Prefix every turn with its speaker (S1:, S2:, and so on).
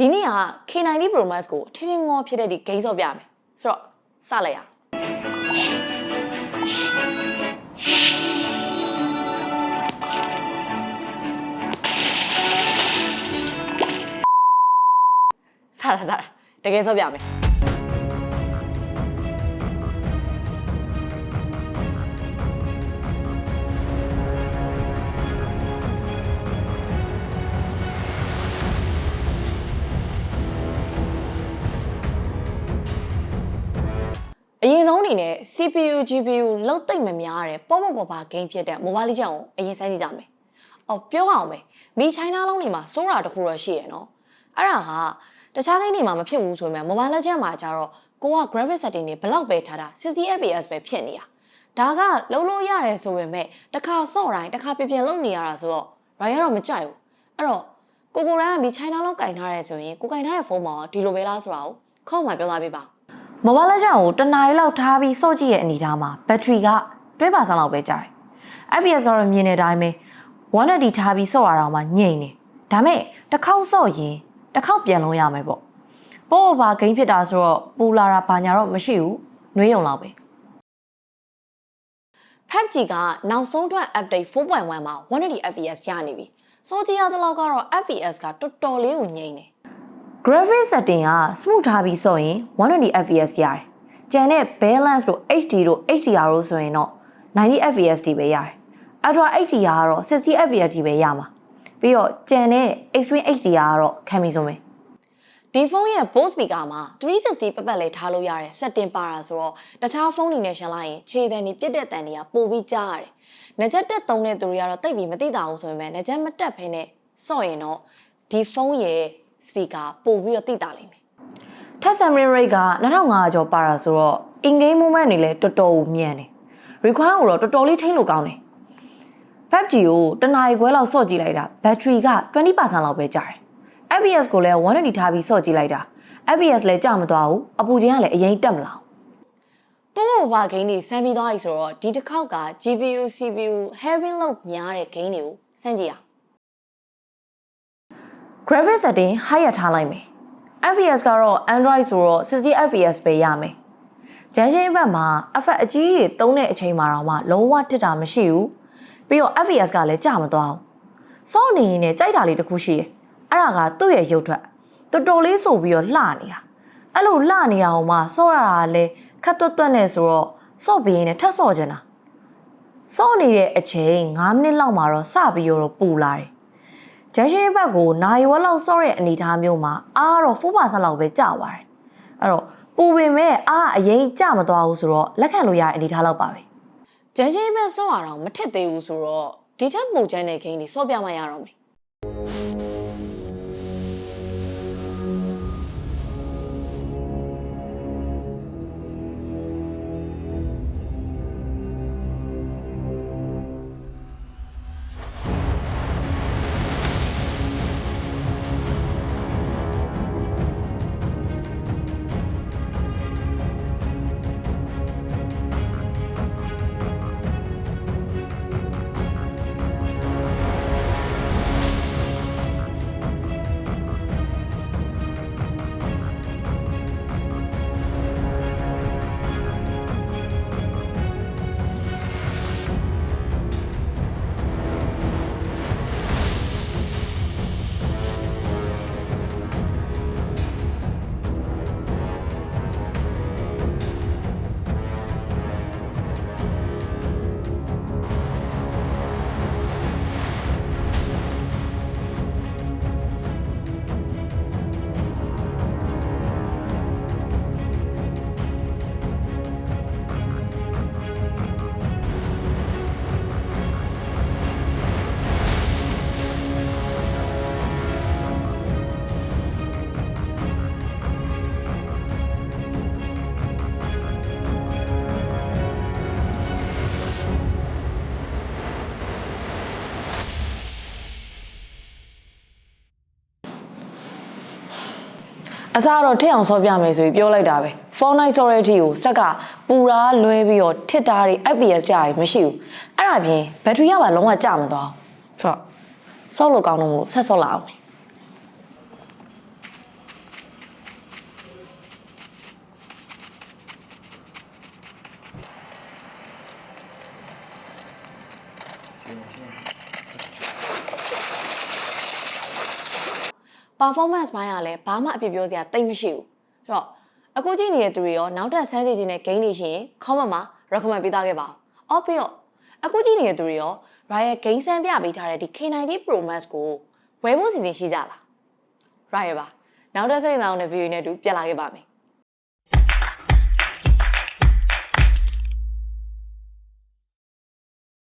S1: ဒီနေ့က K90 Pro Max ကိုထင်းထင်းငေါဖြစ်တဲ့ဒီ game ဆော့ပြမယ်ဆိုတော့စလိုက်ရအောင်စတာစတာတကယ်ဆော့ပြမယ် ရင်ဆုံးအနေနဲ့ CPU GPU လောက်သိမ့်မများတဲ့ပေါ့ပေါ့ပေါ့ပါ game ဖြစ်တဲ့ Mobile Legends ကိုအရင်စမ်းကြည့်ကြမယ်။အော်ပြောအောင်ပဲမိ China လုံးတွေမှာစိုးတာတစ်ခုတော့ရှိရယ်နော်။အဲ့ဒါဟာတခြား game တွေမှာမဖြစ်ဘူးဆိုပေမဲ့ Mobile Legends မှာကျတော့ကိုက graphic setting တွေဘလောက်ပဲထားတာ 60 fps ပဲဖြစ်နေတာ။ဒါကလုံးလို့ရတယ်ဆိုပေမဲ့တစ်ခါစော့တိုင်းတစ်ခါပြင်ပြင်လုပ်နေရတာဆိုတော့ Riot တော့မကြိုက်ဘူး။အဲ့တော့ကိုကိုရန်ကမိ China လုံးကင်ထားရဲဆိုရင်ကိုကင်ထားတဲ့ဖုန်းမှာဒီလိုပဲလားဆိုတာကိုခေါင်းမှာပြောသားပေးပါ။ Mobile Legends ကိုတနားရီလောက်ထားပြီးစော့ကြည့်ရဲ့အနေထားမှာဘက်ထရီကတွဲပါစလောက်ပဲကြာတယ်။ FPS ကတော့မြင်တဲ့အတိုင်းပဲ180ထားပြီးစော့ရအောင်မှညိမ့်နေ။ဒါမဲ့တစ်ခေါက်စော့ရင်တစ်ခေါက်ပြန်လုံးရမယ်ပေါ့။ပို့ဘာဂိမ်းဖြစ်တာဆိုတော့ပူလာတာဘာညာတော့မရှိဘူး။နှွေးရုံလောက်ပဲ။ PUBG ကနောက်ဆုံးထွက် update 4.1မှာ180 FPS ရနေပြီ။စောကြည့်ရတဲ့လောက်ကတော့ FPS ကတော်တော်လေးကိုညိမ့်နေ။ graphic setting က smooth ထားပြီးဆိုရင်120 fps ရတယ်။ကျန်တဲ့ balance တို့ HD တို့ HDR တို့ဆိုရင်တော့90 fps တိပဲရတယ်။ Ultra HDR ကတော့60 fps တိပဲရမှာ။ပြီးတော့ကျန်တဲ့ Extreme HDR ကတော့ခံပြီးဆုံးပဲ။ဒီဖုန်းရဲ့ Bose speaker မှာ360ပတ်ပတ်လဲထားလို့ရတဲ့ setting ပါတာဆိုတော့တခြားဖုန်းတွေနဲ့ရှင်းလိုက်ရင်ခြေတန်တွေပြည့်တဲ့တန်တွေကပိုပြီးကြားရတယ်။ငကြက်တက်သုံးတဲ့သူတွေကတော့တိတ်ပြီးမသိတာဘူးဆိုပေမဲ့ငကြက်မတက်ဖ ೇನೆ စော့ရင်တော့ဒီဖုန်းရဲ့ speaker ပို့ပြီးတော့တိတာလိမ့်မယ်။ Touch summary rate က2500ကျော်ပါတာဆိုတော့ in game movement တွေလည်းတော်တော်မြန်တယ်။ require ကိုတော့တော်တော်လေးထိန်းလို့ကောင်းတယ်။ PUBG ကိုတနားရီခွဲလောက်စော့ကြည့်လိုက်တာ battery က20%လောက်ပဲကြာတယ်။ FPS ကိုလည်း120ထားပြီးစော့ကြည့်လိုက်တာ FPS လည်းကြာမသွားဘူးအပူချင်းကလည်းအရင်တက်မလာဘူးပေါ့ပေါ့ပါဂိမ်းတွေဆန်းပြီးသွားပြီဆိုတော့ဒီတစ်ခေါက်က GPU CPU heavy load များတဲ့ဂိမ်းတွေကိုစမ်းကြည့်အောင် graphic setting high ရထားလိုက်မယ် FPS ကတော့ Android ဆိုတော့ 60 FPS ပဲရမယ်ဂျန်ရှင်းဘက်မှာ effect အကြီးတွေတုံးတဲ့အချိန်မှာတော့မှလုံးဝတစ်တာမရှိဘူးပြီးတော့ FPS ကလည်းကျမသွားဘူးစော့နေရင်လည်းကြိုက်တာလေးတစ်ခုရှိတယ်အဲ့ဒါကသူ့ရဲ့ရုပ်ထွက်တော်တော်လေးဆိုပြီးတော့လှနေတာအဲ့လိုလှနေတာဟိုမှာစော့ရတာကလည်းခက်တွတ်တွတ်နေဆိုတော့စော့ပြီးရင်လည်းထပ်စော့ချင်တာစော့နေတဲ့အချိန်9မိနစ်လောက်မှာတော့စပြီးတော့ပူလာတယ် ဂျန်ရှင်းဘက်ကိုနိုင်ဝက်လောက်စော့တဲ့အနေအထားမျိုးမှာအားတော့4%လောက်ပဲကျသွားတယ်အဲ့တော့ပူပင်မဲ့အားအရင်ကျမသွားဘူးဆိုတော့လက်ခံလို့ရတဲ့အနေအထားလောက်ပါပဲဂျန်ရှင်းဘက်စော့ရအောင်မထစ်သေးဘူးဆိုတော့ဒီထက်ပူချမ်းတဲ့ဂိမ်းတွေစော့ပြမှရတော့မယ် အစားတော့ထစ်အောင်ဆော့ပြမယ်ဆိုပြီးပြောလိုက်တာပဲ။ Fortnite Sorority ကိုဆက်ကပူရာလွဲပြီးတော့ထစ်တာတွေ FPS ကြာရင်မရှိဘူး။အဲ့ဒါပြင်ဘက်ထရီကပါလုံးဝကြာမသွားဘူး။ဆိုတော့ဆော့လို့ကောင်းတော့မလို့ဆက်ဆော့လာအောင်မယ်။行行。Performance ဘိုင်းကလည်းဘာမှအပြစ်ပြောစရာတိတ်မရှိဘူးဆိုတော့အခုကြည့်နေတဲ့သူတွေရောနောက်ထပ်ဆန်းစီခြင်းနဲ့ gain တွေရှိရင် comment မှာ recommend ပေးသားခဲ့ပါဦးအော်ပြီးတော့အခုကြည့်နေတဲ့သူတွေရော Riot gain ဆန်းပြပေးထားတဲ့ဒီ K90 Pro Max ကိုဝယ်ဖို့စီစဉ်ရှိကြလား Riot ပါနောက်ထပ်စိတ်ဝင်စားအောင်တဲ့ video နဲ့အတူပြန်လာခဲ့ပါမယ်